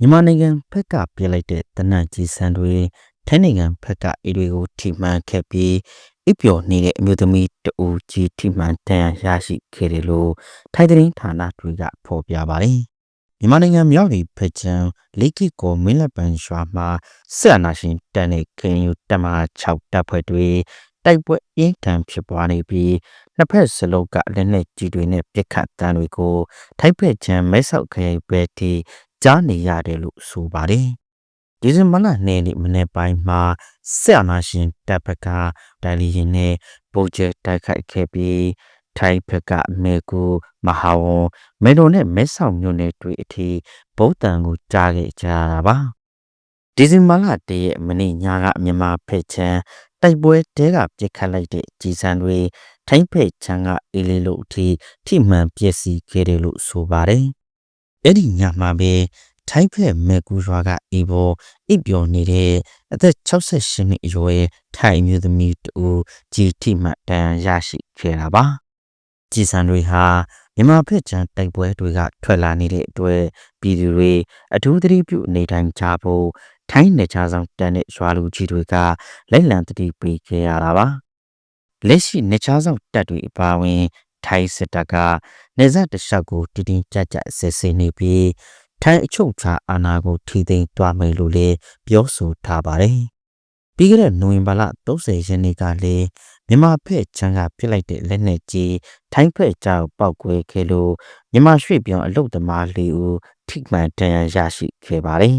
မြန်မာနိုင်ငံဖက်ကပြစ်လိုက်တဲ့တနန့်ကြီးစံတွေထိုင်းနိုင်ငံဖက်ကအေတွေကိုထိမှန်ခဲ့ပြီးအပျော်နေတဲ့အမျိုးသမီးတဦးကြီးထိမှန်တန်ရရှိခဲ့တယ်လို့ထိုင်းသတင်းဌာနတွေကဖော်ပြပါတယ်။မြန်မာနိုင်ငံမြောက်ပြည်ဖက်ချံလိကိကိုမင်းလက်ပံရွာမှာဆက်အနာရှင်တန်တဲ့ခင်ယူတက်မ6တပ်ဖွဲ့တွေတိုက်ပွဲအင်းထန်ဖြစ်ပွားနေပြီးနှစ်ဖက်စလုံးကလက်နက်ကြီးတွေနဲ့ပစ်ခတ်တမ်းတွေကိုထိုက်ဖက်ချံမဲဆောက်ခရိုင်ဘက်ထိ ကြားနေရတယ်လို့ဆိုပါတယ်။ဒီဇင်ဘာလ2ရက်မနေ့ပိုင်းမှာဆက်အနာရှင်တပ်ဖက်ကတိုင်လီရင်နဲ့ပုံကျဲတိုက်ခိုက်ခဲ့ပြီးထိုင်းဖက်ကမေကူမဟာဝွန်မေလိုနဲ့မဲဆောက်မြို့နယ်တွေအထိဗုဒ္ဓံကိုကြားခဲ့ကြရတာပါ။ဒီဇင်ဘာလတရက်မနေ့ညကမြန်မာဖက်ချံတိုက်ပွဲတဲကပြစ်ခတ်လိုက်တဲ့ကြီးစံတွေထိုင်းဖက်ချံကအေးလေးလို့အထိထိမှန်ပျက်စီးခဲ့တယ်လို့ဆိုပါတယ်။ အဲ့ဒီညမှာပဲထိုင်းဖက်မဲကူရွာကအေဘောအိပ်ပျော်နေတဲ့အသက်68နှစ်အရွယ်ထိုင်မျိုးသမီးတူကြီးထိမှတ်တန်ရရှိခဲ့တာပါ။ကြီးစံတွေဟာမြန်မာဖက်ချံတိုက်ပွဲတွေကထွက်လာနေတဲ့အတွက်ပြည်သူတွေအထူးသတိပြုနေတိုင်းကြဖို့ထိုင်းနေချဆောင်တန်တဲ့ရွာလူကြီးတွေကလက်လံတတိပေးခဲ့ရတာပါလက်ရှိနေချဆောင်တက်တွေအပါအဝင် ထိုင်းစစ်တပ်ကနေဇက်တလျှောက်ကိုတည်တည်ကြကြဆဲဆဲနေပြီးထိုင်းအချုပ်ချာအာဏာကိုထိသိမ်းသွားမယ်လို့လည်းပြောဆိုထားပါတယ်ပြီးခဲ့တဲ့နိုဝင်ဘာလ30ရက်နေ့ကလည်းမြန်မာဖက်ချမ်းကပြစ်လိုက်တဲ့လက်နက်ကြီးထိုင်းဖက်ကြောက်ပောက်ကွဲခဲ့လို့မြန်မာရွှေ့ပြောင်းအလုတ်သမားလေးဦးထိမှန်ဒဏ်ရာရရှိခဲ့ပါတယ်